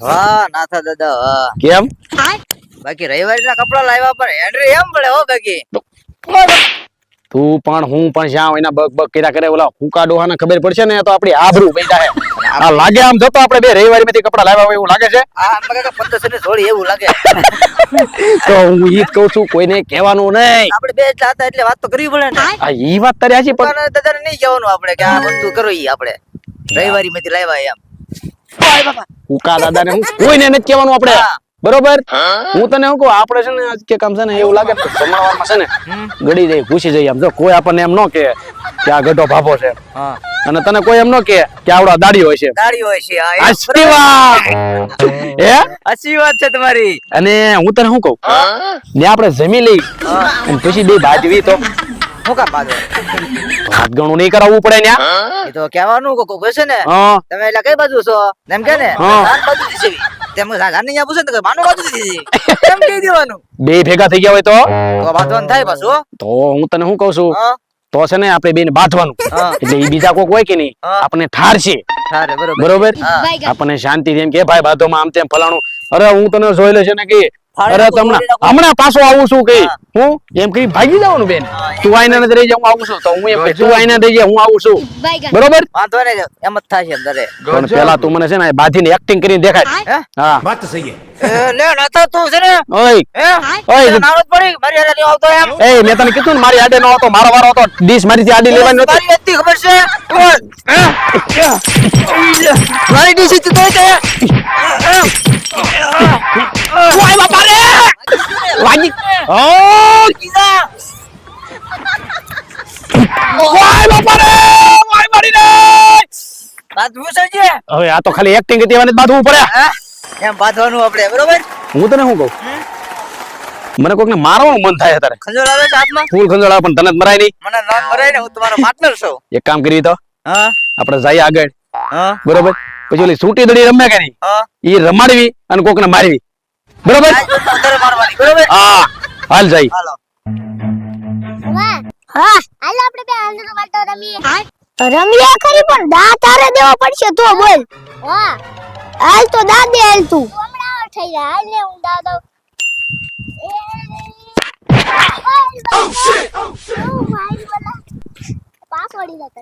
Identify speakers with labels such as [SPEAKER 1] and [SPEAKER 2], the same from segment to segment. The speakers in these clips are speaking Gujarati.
[SPEAKER 1] વાહ નાથા દાદા વાહ
[SPEAKER 2] કેમ?
[SPEAKER 1] બાકી રવિવારના કપડા લાવ્યા પણ હેન્ડ્રી એમ પડે હો બાકી.
[SPEAKER 2] તું પણ હું પણ જ્યાં એના બગ બગ કર્યા કરે ઓલા ફૂકા ડોહાને ખબર પડશે ને તો આપડી આબરૂ બેઠા હે આ લાગે આમ જતો આપણે બે રવિવારી માંથી કપડા લાવ્યા હોય એવું લાગે છે?
[SPEAKER 1] આ આમ કાકા પંદરસો ની જોડી એવું લાગે.
[SPEAKER 2] તો હું ઈ જ કહું છું કોઈને કહેવાનું નહીં.
[SPEAKER 1] આપણે બે જ હતા એટલે વાત તો કરવી પડે ને.
[SPEAKER 2] આ ઈ વાત તારી હાચી પણ
[SPEAKER 1] દુકાને નહીં જવાનું આપણે કે આ વસ્તુ કરો ઈ આપણે. રવિવારી માંથી લાવ્યા એમ. ઓય બાપા.
[SPEAKER 2] હુકા હું? કોઈને નથી કહેવાનું આપણે. બરોબર? હું? તને હું કહું? આપણે છે ને આજ કે કામ છે ને એવું લાગે જમણવારમાં છે ને ગડી જાય ઘૂસી જાય આમ. જો કોઈ આપણને એમ ન કે કે આ ગઢો ભાભો છે. અને તને કોઈ એમ ન કે કે આવડો દાડી હોય છે.
[SPEAKER 1] દાડી હોય છે એમ
[SPEAKER 2] વાત હે?
[SPEAKER 1] વાત છે તમારી.
[SPEAKER 2] અને હું તને શું કહું? ને આપણે જમી લઈ. અને પછી બે ભાજવી તો.
[SPEAKER 1] હું કામ બાદ
[SPEAKER 2] હાથ ગણું નહીં કરાવવું પડે ને
[SPEAKER 1] એ તો કહેવાનું કોક કોક હશે ને તમે એટલે કઈ બાજુ છો? એમ કે ને
[SPEAKER 2] હા.
[SPEAKER 1] બાજુ છે તેમ ને માનું બાજુ થી છે એમ કહી દેવાનું?
[SPEAKER 2] બે ભેગા થઈ ગયા હોય તો?
[SPEAKER 1] તો બાંધવાનું થાય પાછું.
[SPEAKER 2] તો હું તને શું કહું છું? તો છે ને આપણે બેન બાંધવાનું. એટલે ઈ બીજા કોક હોય કે નહીં આપણે ઠારશે
[SPEAKER 1] બરોબર.
[SPEAKER 2] બરોબર? આપણને શાંતિ એમ કે ભાઈ બાધોમાં આમ તેમ ફલાણું. અરે હું તને જોઈ લે છે ને કે અરે તમને હમણાં પાછો આવું છું કે
[SPEAKER 1] હું.
[SPEAKER 2] એમ કઈ ભાગી જાવ બેન. તું આઈને નથી રહી હું આવું છું. તો હું એમ તું આઈને રહી હું આવું છું. બરોબર?
[SPEAKER 1] વાંધો ને એમ જ થશે દરે
[SPEAKER 2] પણ પેલા તું મને છે ને બાધીને એક્ટિંગ કરીને દેખાય.
[SPEAKER 1] હા?
[SPEAKER 3] વાત તો
[SPEAKER 1] સહી લે નતો તું છે ને.
[SPEAKER 2] ઓય. ઓય.
[SPEAKER 1] નારો પડી મારી આડે આવતો એમ.
[SPEAKER 2] એ મેં તને કીધું ને મારી આડે નો હતો મારો વારો હતો ડીશ મારીથી આડી લેવાની નહોતી.
[SPEAKER 1] મારી હતી ખબર છે? મારી ડીશ હતી તો.
[SPEAKER 2] હવે આ તો ખાલી એક્ટિંગ હતી એને જ બાંધવું પડે.
[SPEAKER 1] એમ બાંધવાનું આપણે બરોબર?
[SPEAKER 2] હું તને શું કહું? મને કોકને મારવાનું મન થાય અત્યારે.
[SPEAKER 1] ખંજોળ આવે છે હાથમાં?
[SPEAKER 2] ફૂલ ખંજોળ આવે પણ તને જ મરાય નહીં.
[SPEAKER 1] મને નામ મરાય ને હું તમારો પાર્ટનર છું.
[SPEAKER 2] એક કામ કરી તો.
[SPEAKER 1] હા?
[SPEAKER 2] આપણે જઈએ આગળ.
[SPEAKER 1] હા?
[SPEAKER 2] બરોબર? પછી ઓલી સૂટી દડી રમે કે નહીં?
[SPEAKER 1] હા.
[SPEAKER 2] ઈ રમાડવી અને કોકને મારવી. બરોબર?
[SPEAKER 1] બરોબર?
[SPEAKER 2] હા. હાલ જઈ
[SPEAKER 1] હાલો.
[SPEAKER 4] હા હાલો આપણે બે આંધળો વાટો રમીએ. રમીએ ખરી પણ દા તારે દેવો પડશે તો બોલ. હા હાલ તો દા દે હાલ તું. હમણાં થઈ ગયા હાલ ને હું દા દઉં. પાસવડી જતો.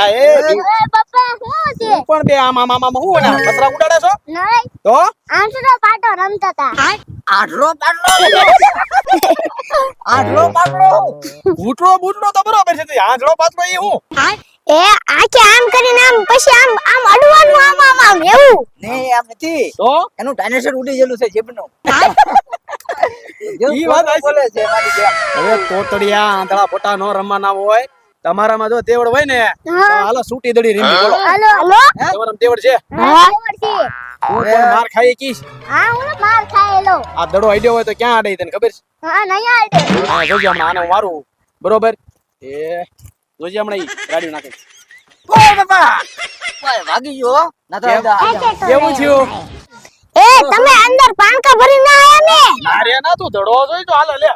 [SPEAKER 4] હાઈડ એ પપ્પા શું છે
[SPEAKER 2] પણ બે આમ આમ આમ આમ હું ને કચરા ઉડાડે છો?
[SPEAKER 4] નહીં.
[SPEAKER 2] તો?
[SPEAKER 4] આંસુડો પાટો રમતા હતા
[SPEAKER 1] આઠલો પાટલો આઠલો પાટલો
[SPEAKER 2] બૂટડો બૂટડો તો બરોબર છે આંધળો પાતળો એ હું?
[SPEAKER 4] એ આખે આમ કરીને આમ પછી આમ આમ અડવાનું આમ આમ આમ એવું?
[SPEAKER 1] નહીં આમ નથી.
[SPEAKER 2] તો?
[SPEAKER 1] એનું ડાયનેસોર ઉડી ગયેલું છે જીભનું
[SPEAKER 2] ઈ વાત
[SPEAKER 1] બોલે છે મારી
[SPEAKER 2] હવે તોતડિયા આંધળા ફોટા નો રમવાના હોય તમારામાં જો તેવડ હોય ને. હાલો સૂટી દડી રીમી બોલો.
[SPEAKER 4] હાલો હાલો.
[SPEAKER 2] તમારામાં તેવડ છે?
[SPEAKER 4] હા ખબર છે.
[SPEAKER 2] હું પણ માર ખાઈ કીશ
[SPEAKER 4] હા હું માર ખાયેલો
[SPEAKER 2] આ દડો આડ્યો હોય તો ક્યાં આડે તને ખબર છે?
[SPEAKER 4] હા નહીં આડે
[SPEAKER 2] હા જોજે હમણાં આને મારું. બરોબર? એ જોજે હમણાં ઈ ગાડી નાખે.
[SPEAKER 1] ઓય બાપા. ઓય ભાગી ગયો ના તો
[SPEAKER 2] કેવું થયું?
[SPEAKER 4] તમે અંદર પાણકા ભરી ના આયા ને?
[SPEAKER 2] અરે ના તું દડો જોઈ તો હાલ લે.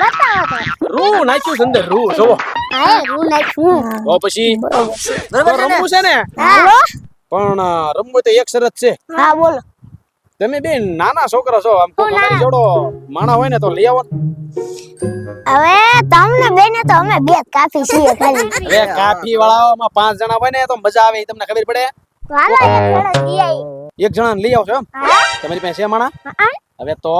[SPEAKER 4] બતાવો તો.
[SPEAKER 2] રૂ નાખ્યું છે અંદર રૂ જોવો
[SPEAKER 4] હા રૂ નાખ્યું.
[SPEAKER 2] તો પછી? રમવું છે ને? પણ રમવું તો એક શરત છે.
[SPEAKER 4] હા બોલો.
[SPEAKER 2] તમે બે નાના છોકરા છો આમ
[SPEAKER 4] હું
[SPEAKER 2] જોડો માણા હોય ને તો લઈ આવો
[SPEAKER 4] હવે તમને બેને તો અમે બે કાફી છીએ ખાલી.
[SPEAKER 2] હવે કાફી વાળાઓમાં પાંચ જણા હોય ને તો મજા આવે તમને ખબર પડે?
[SPEAKER 4] વાલા એક જણા લઈ
[SPEAKER 2] એક જણા લઈ આવશો એમ. તમારી પાસે છે માણા? હવે તો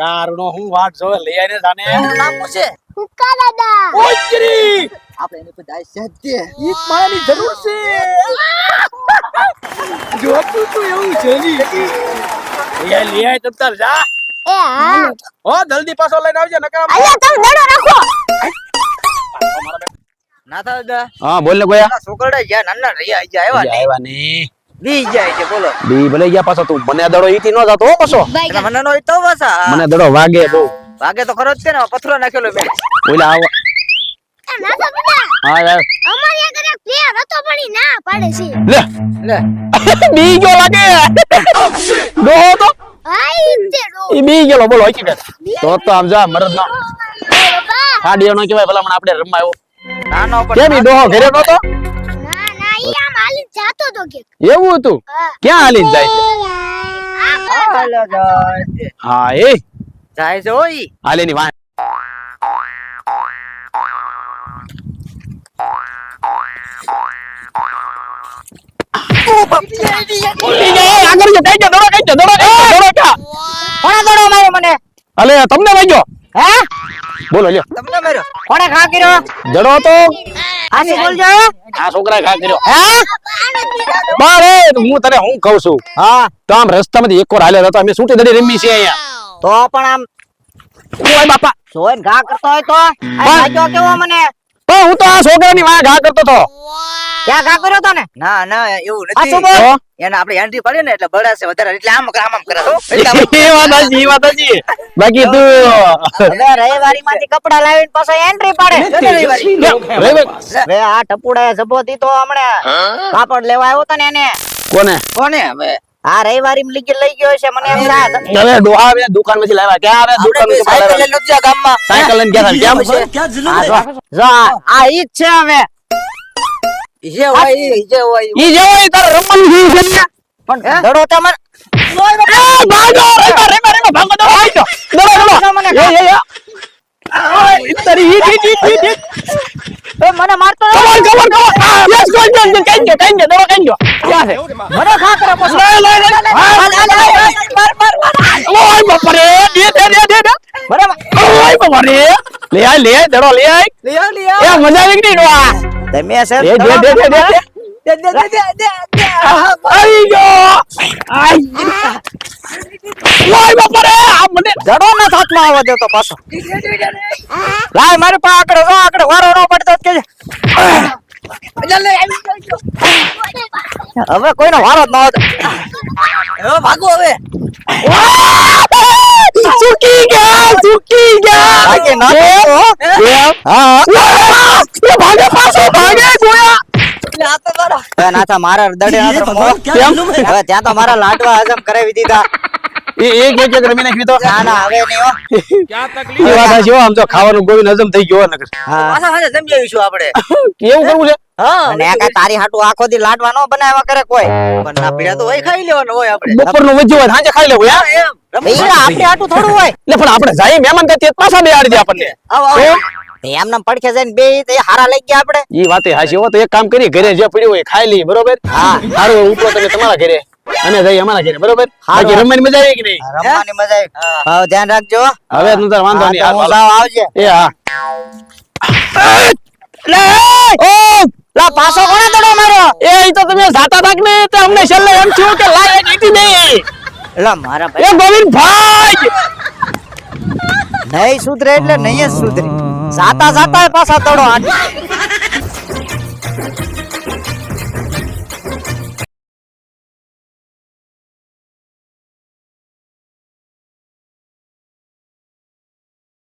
[SPEAKER 4] કારણો બાપા.
[SPEAKER 2] હું વાટ જોવે લઈ આવીને જાને.
[SPEAKER 1] એનું નામ શું છે?
[SPEAKER 4] હુક્કા દાદા.
[SPEAKER 2] ઓય કરી
[SPEAKER 1] આપણે એની બધા સદ્ય
[SPEAKER 2] એક માળાની જરૂર છે. જો તું તું એવું છે ની એ લઈ આય તમ તાર જા.
[SPEAKER 4] એ હા.
[SPEAKER 2] ઓ જલ્દી પાછો લઈને આવજે નકર
[SPEAKER 4] અલ્યા તમે દડો રાખો.
[SPEAKER 1] ના દાદા.
[SPEAKER 2] હા બોલ ને ગોયા.
[SPEAKER 1] આ છોકરા જ્યાં નાના રહ્યા આવ્યા ને
[SPEAKER 2] આવ્યા ની
[SPEAKER 1] બી જાય છે બોલો.
[SPEAKER 2] બી ભલે ગયા પાછો તું. મને દડો નો જાતો પાછો.
[SPEAKER 1] એટલે મને નો હોય પાછા.
[SPEAKER 2] મને દડો વાગે બહુ.
[SPEAKER 1] ભાગે તો ખરો જ છે ને પથરો નાખેલો મેં.
[SPEAKER 2] ઓલા આવ.
[SPEAKER 4] એ નાથો દાદા
[SPEAKER 2] હા યાર
[SPEAKER 4] અમારી આગળ એક લે રતો પણ ના પાડે છે.
[SPEAKER 2] લે.
[SPEAKER 5] લે.
[SPEAKER 2] બી ગયો લાગે. ડોહો તો
[SPEAKER 4] હા તે રો
[SPEAKER 2] ઈ બી ગયો બોલો હકીકત. તો તો આમ જા મરદ નો.
[SPEAKER 4] હા
[SPEAKER 2] ડિયો નો કહેવાય ભલા આપણે રમવા આવ્યો
[SPEAKER 5] નાનો
[SPEAKER 2] કેમ ડોહો ઘરે નતો
[SPEAKER 4] જાતો તો કે
[SPEAKER 2] એવું હતું
[SPEAKER 4] હા
[SPEAKER 2] ક્યાં હાલીને જાય છે
[SPEAKER 4] આ
[SPEAKER 5] હાલો જાય
[SPEAKER 2] હા એ
[SPEAKER 5] જાય છે ઓય
[SPEAKER 2] હાલે ની વાહ ઓલી ને આગળ જો કઈ જો દોડો કઈ જો દોડો કઈ જો દોડો કા
[SPEAKER 5] કોણે દડો માર્યો મને
[SPEAKER 2] અલે તમને વાગ્યો
[SPEAKER 5] હે?
[SPEAKER 2] બોલો લ્યો.
[SPEAKER 5] તમને માર્યો કોણે ખા કર્યો?
[SPEAKER 2] જડો તો
[SPEAKER 5] આસી બોલજો
[SPEAKER 2] આ છોકરા ઘા કર્યો.
[SPEAKER 5] હે?
[SPEAKER 2] બારે હું તને હું કહું છું? હા. તો આમ રસ્તામાંથી એક વાર હાલ્યો હતો અમે છૂટી દડી રમી છે અહીંયા.
[SPEAKER 5] તો પણ આમ
[SPEAKER 2] ઓય બાપા?
[SPEAKER 5] સોય ઘા કરતો હોય તો? આ જો કેવો મને?
[SPEAKER 2] પણ હું તો આ છોકરાની વાહ ઘા કરતો હતો.
[SPEAKER 5] ક્યાં ઘા કર્યો તો ને ના ના એવું
[SPEAKER 2] નથી.
[SPEAKER 5] એને આપણે એન્ટ્રી પાડીએ ને એટલે બળાશે વધારે. એટલે આમ કરે, આમ કરે હો.
[SPEAKER 2] એ વાત. બાકી તું
[SPEAKER 5] હવે રવિવારી માંથી કપડા લાવીને પાછો એન્ટ્રી પડે. રવિવારી.
[SPEAKER 2] રવિવાર-
[SPEAKER 5] આ ટપુડા જબોતી તો હમણે. કાપડ લેવા આવ્યો તો ને એને.
[SPEAKER 2] કોને?
[SPEAKER 5] કોને હવે? આ રવિવારી માં લઈ લઈ ગયો છે મને એમ થાય
[SPEAKER 2] હવે આવે દુકાનમાંથી લાવ્યા. કે આવે દુકાનમાંથી
[SPEAKER 5] સાયકલ? લઈને ગામમાં.
[SPEAKER 2] સાયકલ લઈને ગયા કેમ છે
[SPEAKER 5] આ જો, આ આ ઈ જ છે હવે. હોય હોય
[SPEAKER 2] છે
[SPEAKER 5] પણ દડો તમને
[SPEAKER 2] એ, ભાગો, ભાગો, દડો. દડો, દડો. એ, એ, એ. તારી.
[SPEAKER 5] મને મારતો
[SPEAKER 2] કઈ ગયો, કઈ ગયો, દડો કઈ ગયો. ક્યાં છે?
[SPEAKER 5] મને પછી
[SPEAKER 2] લે, લે, લે, લે. હા,
[SPEAKER 5] હાલ, હાલ, હાલ, હાલ, માર માર માર
[SPEAKER 2] ઓય, બાપા રે. દે, દે, દે, દે, દે.
[SPEAKER 5] મને
[SPEAKER 2] ઓય, બાપા રે. લે આય, લે દડો આય. એ, મજા આવી ગઈ ડોહા.
[SPEAKER 5] તમે છે
[SPEAKER 2] દે, દે, દે, દે, દે.
[SPEAKER 5] દે દે દે. દે
[SPEAKER 2] આવી ગયો. ઓય, બાપા રે. આ મને
[SPEAKER 5] દડો ના હાથમાં આવવા દેતો પાછો. લાય મારી પાસે આકડે જો આકડે વારો ન પડતો કે હવે કોઈનો વારો જ ન હવે ભાગો હવે.
[SPEAKER 2] ચૂકી ગયા ચૂકી ગયા.
[SPEAKER 5] હો.
[SPEAKER 2] ભાગે પાછો ભાગે ગોયા
[SPEAKER 5] હવે નાથા મારા દડે ના રમો.
[SPEAKER 2] કેમ?
[SPEAKER 5] હવે ત્યાં તો મારા લાડવા હજમ કરાવી દીધા.
[SPEAKER 2] એક એક એક રમી નાખી તો.
[SPEAKER 5] ના ના હવે નહીં હો.
[SPEAKER 2] એ વાત હાચી આમ તો ખાવાનું ગોવિંદ હજમ થઈ ગયો નકર.
[SPEAKER 5] પાછા સાથે જમી આવીશું આપણે.
[SPEAKER 2] કેવું કરવું છે?
[SPEAKER 5] તારી હાટુ આખો દી લાડવા નો બનાવ્યા કરે કોઈ. પણ ના પીડા તો હોય ખાઈ લેવાનું હોય આપણે.
[SPEAKER 2] બપોરનું વજ્જુ હોય સાંજે ખાઈ લેવું યાર
[SPEAKER 5] એમ. આપણે હાટુ થોડું હોય.
[SPEAKER 2] એટલે પણ આપણે જાય મહેમાન થતી પાછા બેહાડી દે આપણને.
[SPEAKER 5] આવો આવો. એમને પડખે જઈને બે તે હારા લઈ ગયા આપણે.
[SPEAKER 2] ઈ વાતે હાસી હો તો એક કામ કરી ઘરે જે પડ્યું હોય ખાઈ લઈએ બરોબર?
[SPEAKER 5] હા.
[SPEAKER 2] સારું ઉપરો તમે તમારા ઘરે. અને જઈ અમારા ઘરે બરોબર? બાકી રમવાની મજા આવી કે નહીં?
[SPEAKER 5] રમવાની મજા આવી. હા. ધ્યાન રાખજો.
[SPEAKER 2] હવે તું તાર વાંધો નહીં
[SPEAKER 5] હું
[SPEAKER 2] હાલ.
[SPEAKER 5] આવજે.
[SPEAKER 2] એ હા. લે! ઓ!
[SPEAKER 5] લા પાછો કોણે તડો માર્યો?
[SPEAKER 2] એ ઈ તો તમે જાતા ભાગ ને તે અમને છેલ્લે એમ થયું કે લાય એક નહીં
[SPEAKER 5] લા મારા
[SPEAKER 2] એ ગોવિંદ ભાઈ
[SPEAKER 5] નહીં સુધરે એટલે નહીં જ સુધરે. જાતા જાતા પાછા તડો. આટ